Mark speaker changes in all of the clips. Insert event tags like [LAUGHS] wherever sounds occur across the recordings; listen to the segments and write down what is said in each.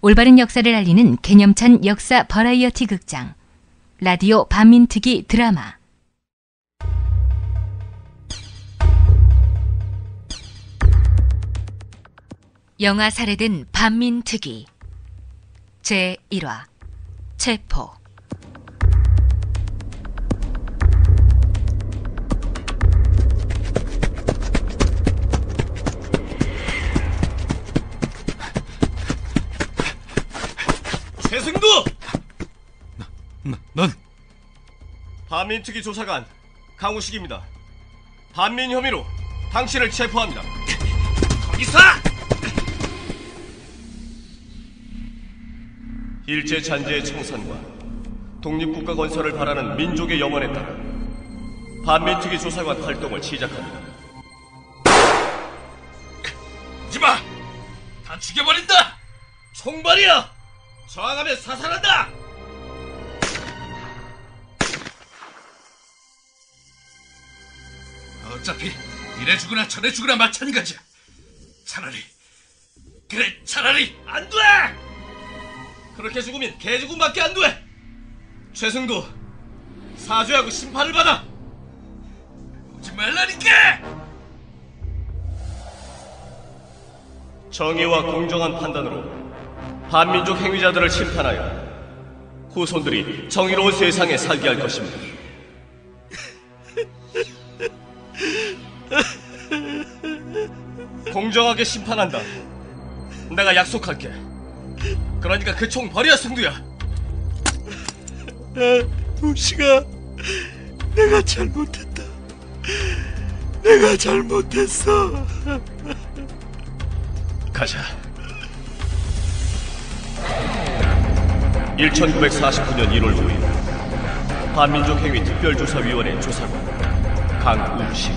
Speaker 1: 올바른 역사를 알리는 개념찬 역사 버라이어티 극장. 라디오 반민특위 드라마. 영화 살해된 반민특위. 제1화. 체포
Speaker 2: 최승두!
Speaker 3: 나, 넌
Speaker 2: 반민특위 조사관 강우식입니다. 반민 혐의로 당신을 체포합니다. 거기서! 일제 잔재의 청산과 독립국가 건설을 바라는 민족의 염원에 따라 반민특위 조사관 활동을 시작합니다.
Speaker 3: 하지마! 다 죽여버린다!
Speaker 2: 총발이야! 저항하면 사살한다!
Speaker 3: 어차피 이래 죽으나 저래 죽으나 마찬가지야. 차라리 그래 차라리
Speaker 2: 안 돼! 그렇게 죽으면 개죽음밖에 안 돼! 최승도 사죄하고 심판을 받아!
Speaker 3: 오지 말라니까!
Speaker 2: 정의와 공정한 판단으로 반민족 행위자들을 심판하여 후손들이 정의로운 세상에 살게 할 것입니다. 공정하게 심판한다. 내가 약속할게. 그러니까 그 총 버려, 승두야.
Speaker 4: 우시가 내가 잘못했다. 내가 잘못했어.
Speaker 2: 가자. 1949년 1월 5일 반민족 행위 특별조사위원회 조사관 강우식.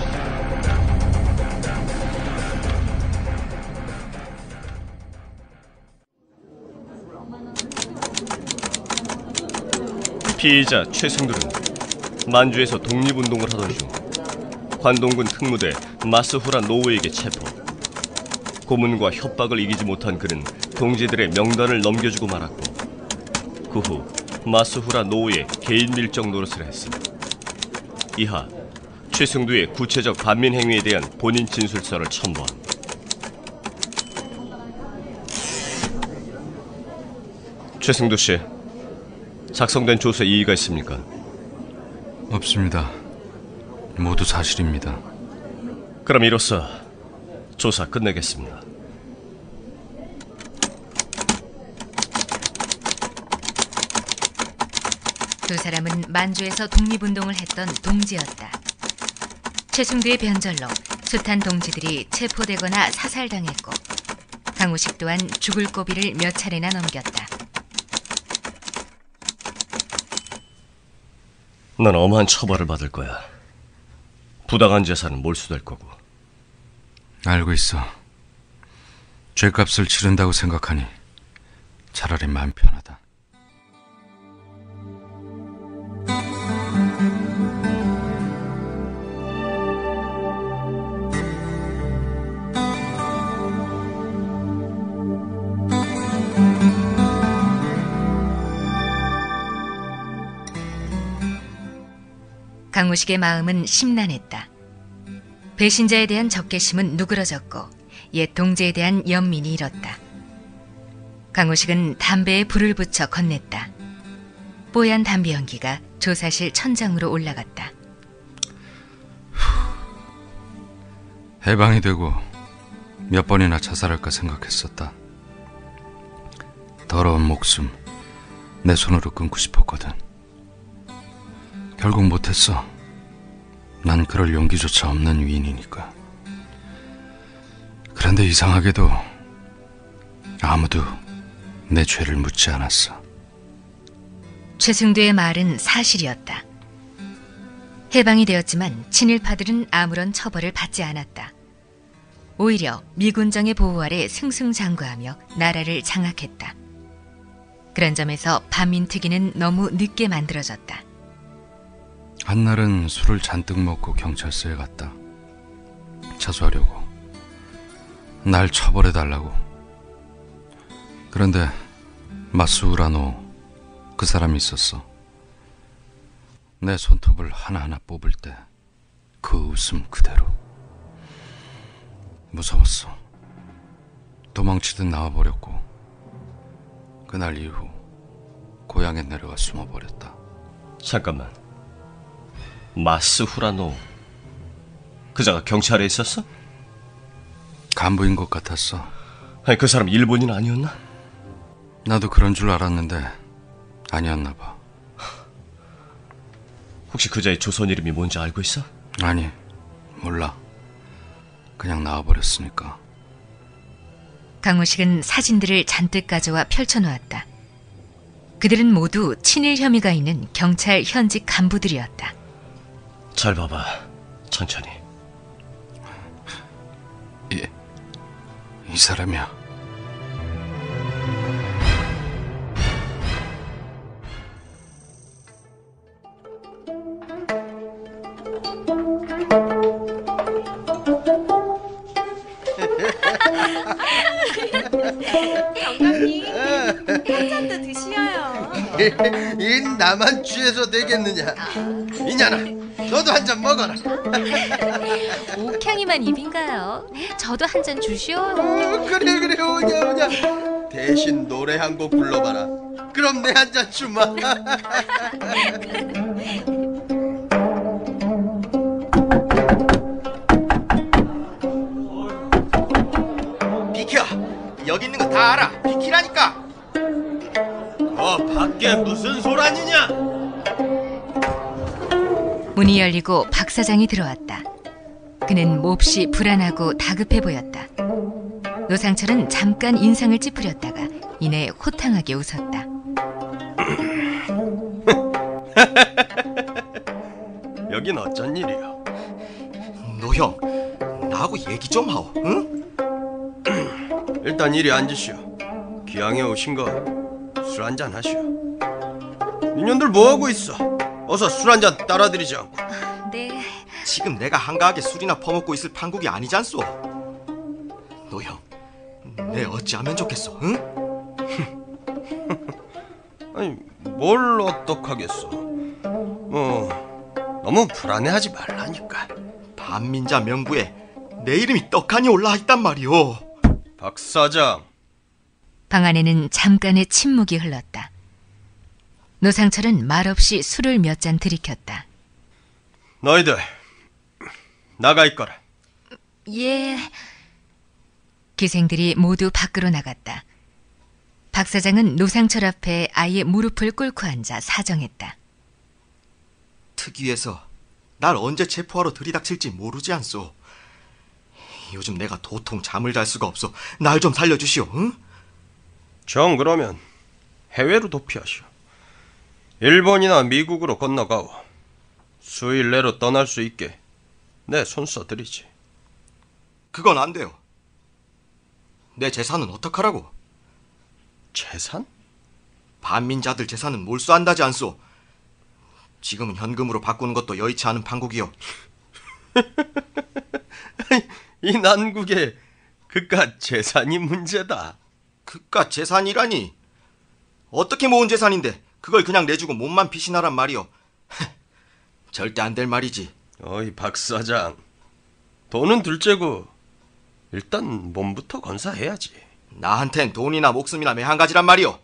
Speaker 2: 피의자 최승들은 만주에서 독립운동을 하던 중 관동군 특무대 마스후라 노우에게 체포. 고문과 협박을 이기지 못한 그는 동지들의 명단을 넘겨주고 말았고 그 후 마스후라 노우의 개인 밀정 노릇을 했음. 이하 최승두의 구체적 반민 행위에 대한 본인 진술서를 첨부함. 최승두 씨, 작성된 조서에 이의가 있습니까?
Speaker 5: 없습니다. 모두 사실입니다.
Speaker 2: 그럼 이로써 조사 끝내겠습니다.
Speaker 1: 두 사람은 만주에서 독립운동을 했던 동지였다. 최승두의 변절로 숱한 동지들이 체포되거나 사살당했고 강우식 또한 죽을 고비를 몇 차례나 넘겼다.
Speaker 2: 넌 엄한 처벌을 받을 거야. 부당한 재산은 몰수될 거고.
Speaker 5: 알고 있어. 죄값을 치른다고 생각하니 차라리 마음 편하다.
Speaker 1: 강우식의 마음은 심란했다. 배신자에 대한 적개심은 누그러졌고 옛 동지에 대한 연민이 일었다. 강우식은 담배에 불을 붙여 건넸다. 뽀얀 담배 연기가 조사실 천장으로 올라갔다.
Speaker 5: 해방이 되고 몇 번이나 자살할까 생각했었다. 더러운 목숨 내 손으로 끊고 싶었거든. 결국 못했어. 난 그럴 용기조차 없는 위인이니까. 그런데 이상하게도 아무도 내 죄를 묻지 않았어.
Speaker 1: 최승두의 말은 사실이었다. 해방이 되었지만 친일파들은 아무런 처벌을 받지 않았다. 오히려 미군정의 보호 아래 승승장구하며 나라를 장악했다. 그런 점에서 반민특위는 너무 늦게 만들어졌다.
Speaker 5: 한날은 술을 잔뜩 먹고 경찰서에 갔다. 자수하려고. 날 처벌해 달라고. 그런데 마스우라노 그 사람이 있었어. 내 손톱을 하나하나 뽑을 때 그 웃음 그대로. 무서웠어. 도망치듯 나와버렸고 그날 이후 고향에 내려가 숨어버렸다.
Speaker 2: 잠깐만. 마스 후라노. 그자가 경찰에 있었어?
Speaker 5: 간부인 것 같았어.
Speaker 2: 아니 그 사람 일본인 아니었나?
Speaker 5: 나도 그런 줄 알았는데 아니었나 봐.
Speaker 2: 혹시 그자의 조선 이름이 뭔지 알고 있어?
Speaker 5: 아니 몰라. 그냥 나와버렸으니까.
Speaker 1: 강호식은 사진들을 잔뜩 가져와 펼쳐놓았다. 그들은 모두 친일 혐의가 있는 경찰 현직 간부들이었다.
Speaker 2: 잘 봐봐. 천천히.
Speaker 5: 이, 이 사람이야.
Speaker 6: 영감님 한 잔도 드시어요. [LAUGHS]
Speaker 7: 이 나만 취해서 되겠느냐? 이년아, 너도 한 잔 먹어라. [LAUGHS]
Speaker 6: 옥향이만 입인가요? 저도 한 잔 주시어요.
Speaker 7: 어, 그래 그래 오냐 오냐. 대신 노래 한 곡 불러봐라. 그럼 내 한 잔 주마. [LAUGHS] 비켜. 여기 있는 거 다 알아. 비키라니까. 어 밖에 무슨 소란이냐?
Speaker 1: 문이 열리고 박 사장이 들어왔다. 그는 몹시 불안하고 다급해 보였다. 노상철은 잠깐 인상을 찌푸렸다가 이내 호탕하게 웃었다. [LAUGHS]
Speaker 2: 여긴 어쩐 일이요?
Speaker 7: 노형, 나하고 얘기 좀 하오. 응? [CLEARS THROAT] 일단 이리 앉으시오. 귀향에 오신 거 술 한잔 하시오. 인연들 뭐 하고 있어? 어서 술 한 잔 따라드리지 않고.
Speaker 1: 네.
Speaker 8: 지금 내가 한가하게 술이나 퍼먹고 있을 판국이 아니잖소. 노형, 내 어찌하면 좋겠소? 응? [LAUGHS]
Speaker 7: 아니 뭘 어떡하겠어. 어 너무 불안해하지 말라니까.
Speaker 8: 반민자 명부에 내 이름이 떡하니 올라와 있단 말이오.
Speaker 7: 박 사장.
Speaker 1: 방 안에는 잠깐의 침묵이 흘렀다. 노상철은 말없이 술을 몇 잔 들이켰다.
Speaker 7: 너희들 나가 있거라.
Speaker 1: 예. 기생들이 모두 밖으로 나갔다. 박 사장은 노상철 앞에 아예 무릎을 꿇고 앉아 사정했다.
Speaker 8: 특위에서 날 언제 체포하러 들이닥칠지 모르지 않소. 요즘 내가 도통 잠을 잘 수가 없어. 날 좀 살려주시오. 응?
Speaker 7: 정 그러면 해외로 도피하시오. 일본이나 미국으로 건너가오. 수일 내로 떠날 수 있게 내 손써 드리지.
Speaker 8: 그건 안 돼요. 내 재산은 어떡하라고?
Speaker 7: 재산?
Speaker 8: 반민자들 재산은 몰수한다지 않소. 지금은 현금으로 바꾸는 것도 여의치 않은 판국이요. [LAUGHS]
Speaker 7: 이 난국에 그깟 재산이 문제다.
Speaker 8: 그깟 재산이라니. 어떻게 모은 재산인데 그걸 그냥 내주고 몸만 피신하란 말이요. [LAUGHS] 절대 안 될 말이지.
Speaker 7: 어이 박 사장. 돈은 둘째고 일단 몸부터 건사해야지.
Speaker 8: 나한텐 돈이나 목숨이나 매한가지란 말이요.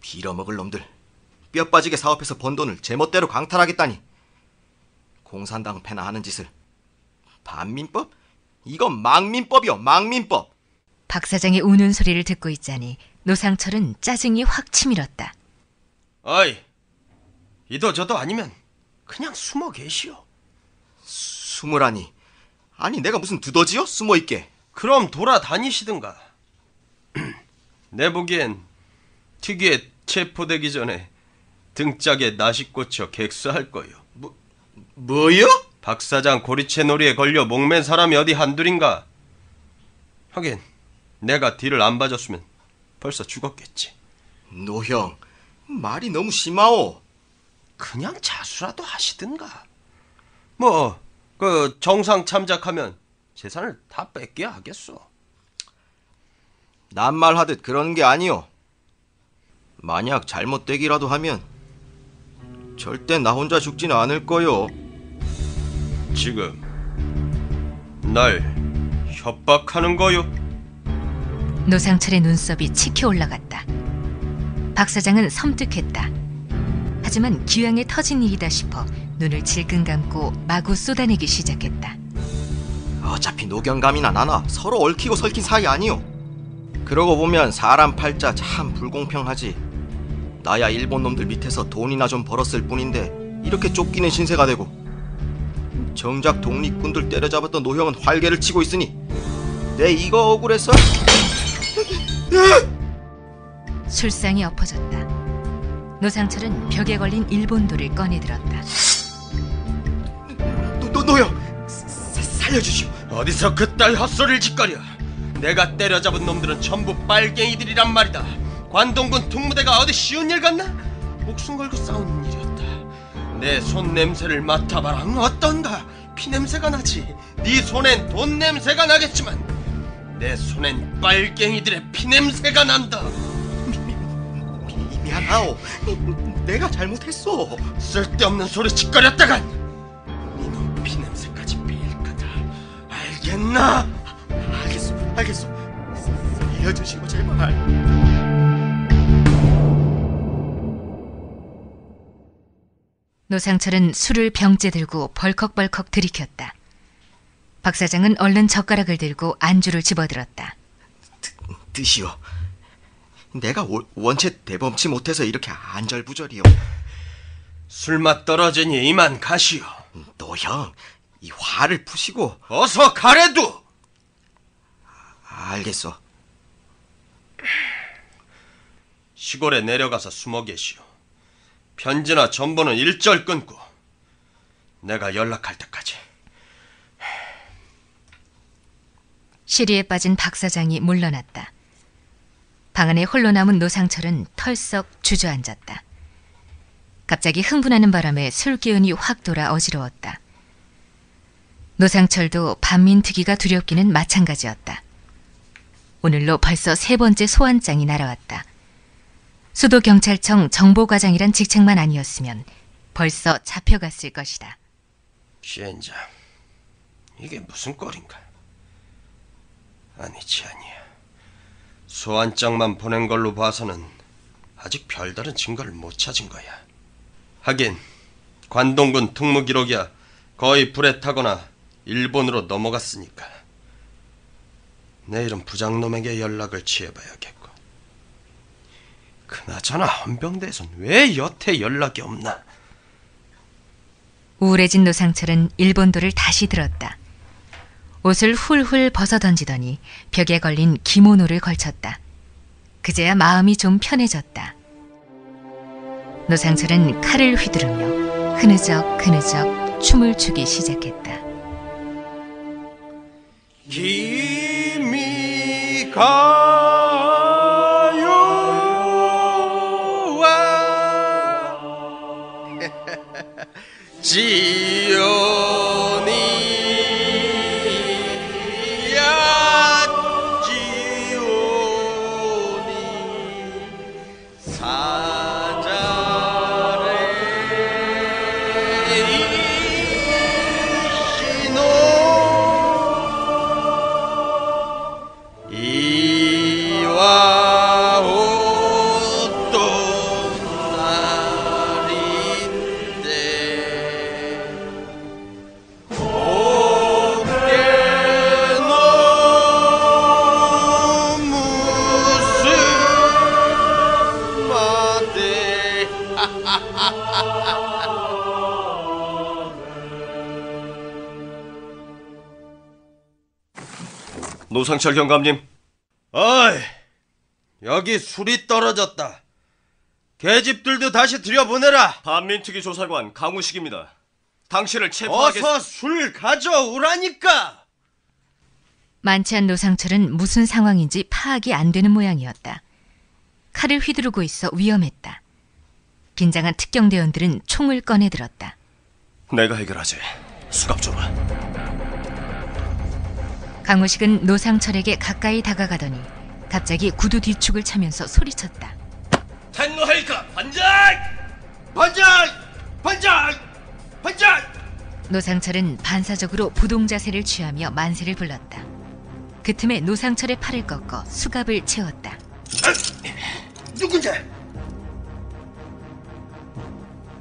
Speaker 8: 빌어먹을 놈들. 뼈 빠지게 사업해서 번 돈을 제멋대로 강탈하겠다니. 공산당 패나 하는 짓을. 반민법? 이건 망민법이요, 망민법.
Speaker 1: 박 사장의 우는 소리를 듣고 있자니 노상철은 짜증이 확 치밀었다.
Speaker 7: 어이 이도 저도 아니면 그냥 숨어 계시오.
Speaker 8: 숨으라니. 아니 내가 무슨 두더지요? 숨어 있게.
Speaker 7: 그럼 돌아다니시든가. [CLEARS THROAT] 내 보기엔 특유에 체포되기 전에 등짝에 낫이 꽂혀 객수할 거요.
Speaker 8: 뭐요?
Speaker 7: 박 사장 고리채 놀이에 걸려 목맨 사람이 어디 한둘인가? 하긴 내가 뒤를 안 봐줬으면 벌써 죽었겠지.
Speaker 8: 노형, 말이 너무 심하오.
Speaker 7: 그냥 자수라도 하시든가. 뭐, 그 정상 참작하면 재산을 다 뺏겨야 하겠어.
Speaker 8: 낱말 하듯 그러는 게 아니오. 만약 잘못되기라도 하면 절대 나 혼자 죽지는 않을 거요.
Speaker 7: 지금 날 협박하는 거요?
Speaker 1: 노상철의 눈썹이 치켜 올라갔다. 박 사장은 섬뜩했다. 하지만 기왕에 터진 일이다 싶어 눈을 질끈 감고 마구 쏟아내기 시작했다.
Speaker 8: 어차피 노경감이나 나나 서로 얽히고 설킨 사이 아니요. 그러고 보면 사람 팔자 참 불공평하지. 나야 일본 놈들 밑에서 돈이나 좀 벌었을 뿐인데 이렇게 쫓기는 신세가 되고 정작 독립군들 때려잡았던 노형은 활개를 치고 있으니 내 이거 억울해서
Speaker 1: 술상이 엎어졌다. 노상철은 벽에 걸린 일본도를 꺼내들었다.
Speaker 8: 노, 노, 사- 살려주시오.
Speaker 7: 어디서 그딸 헛소리를 짓거려? 내가 때려잡은 놈들은 전부 빨갱이들이란 말이다. 관동군 특무대가 어디 쉬운 일 같나? 목숨 걸고 싸우는 일이었다. 내 손 냄새를 맡아봐라. 어떤가? 피 냄새가 나지. 네 손엔 돈 냄새가 나겠지만 내 손엔 빨갱이들의 피 냄새가 난다.
Speaker 8: 미, 미안하오. 내가 잘못했어.
Speaker 7: 쓸데없는 소리 짓거렸다간 네놈 피 냄새까지 빌 거다. 알겠나?
Speaker 8: 알겠소, 알겠소. 살려주시고 제발.
Speaker 1: 노상철은 술을 병째 들고 벌컥벌컥 들이켰다. 박 사장은 얼른 젓가락을 들고 안주를 집어들었다.
Speaker 8: 드시오. 내가 원- 원체 대범치 못해서 이렇게 안절부절이요.
Speaker 7: 술맛 떨어지니 이만 가시오.
Speaker 8: 노형, 이 화를 푸시고
Speaker 7: 어서 가래도.
Speaker 8: 알겠어.
Speaker 7: 시골에 내려가서 숨어 계시오. 편지나 전보는 일절 끊고 내가 연락할 때까지.
Speaker 1: 시리에 빠진 박 사장이 물러났다. 방 안에 홀로 남은 노상철은 털썩 주저앉았다. 갑자기 흥분하는 바람에 술 기운이 확 돌아 어지러웠다. 노상철도 반민특위가 두렵기는 마찬가지였다. 오늘로 벌써 세 번째 소환장이 날아왔다. 수도경찰청 정보과장이란 직책만 아니었으면 벌써 잡혀갔을 것이다.
Speaker 7: 시엔장, 이게 무슨 꼴인가? 아니지 아니야. 소환장만 보낸 걸로 봐서는 아직 별다른 증거를 못 찾은 거야. 하긴 관동군 특무 기록이야 거의 불에 타거나 일본으로 넘어갔으니까. 내일은 부장놈에게 연락을 취해봐야겠고. 그나저나 헌병대에선 왜 여태 연락이 없나?
Speaker 1: 우울해진 노상철은 일본도를 다시 들었다. 옷을 훌훌 벗어 던지더니 벽에 걸린 기모노를 걸쳤다. 그제야 마음이 좀 편해졌다. 노상철은 칼을 휘두르며 흐느적 흐느적 춤을 추기 시작했다.
Speaker 7: 힘이 가 노상철 경감님 어이, 여기 술이 떨어졌다. 계집들도 다시 들여보내라.
Speaker 2: 반민특위 조사관 강우식입니다. 당신을 체포하겠...
Speaker 7: 어서 술 가져오라니까.
Speaker 1: 만취 한 노상철은 무슨 상황인지 파악이 안 되는 모양이었다. 칼을 휘두르고 있어 위험했다. 긴장한 특경대원들은 총을 꺼내 들었다.
Speaker 2: 내가 해결하지. 수갑 줘봐.
Speaker 1: 강우식은 노상철에게 가까이 다가가더니 갑자기 구두 뒤축을 차면서 소리쳤다.
Speaker 2: 탄노할까 반장!
Speaker 7: 반장! 반장! 반장!
Speaker 1: 노상철은 반사적으로 부동 자세를 취하며 만세를 불렀다. 그 틈에 노상철의 팔을 꺾어 수갑을 채웠다.
Speaker 7: 누군데?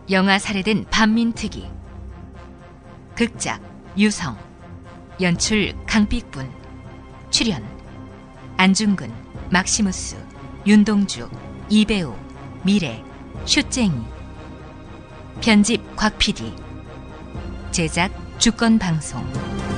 Speaker 1: 영화 살해된 반민특위 극작 유성 연출 강빛분 출연 안중근 막시무스 윤동주 이배우 미래 슈쟁이. 편집 곽PD 제작 주권방송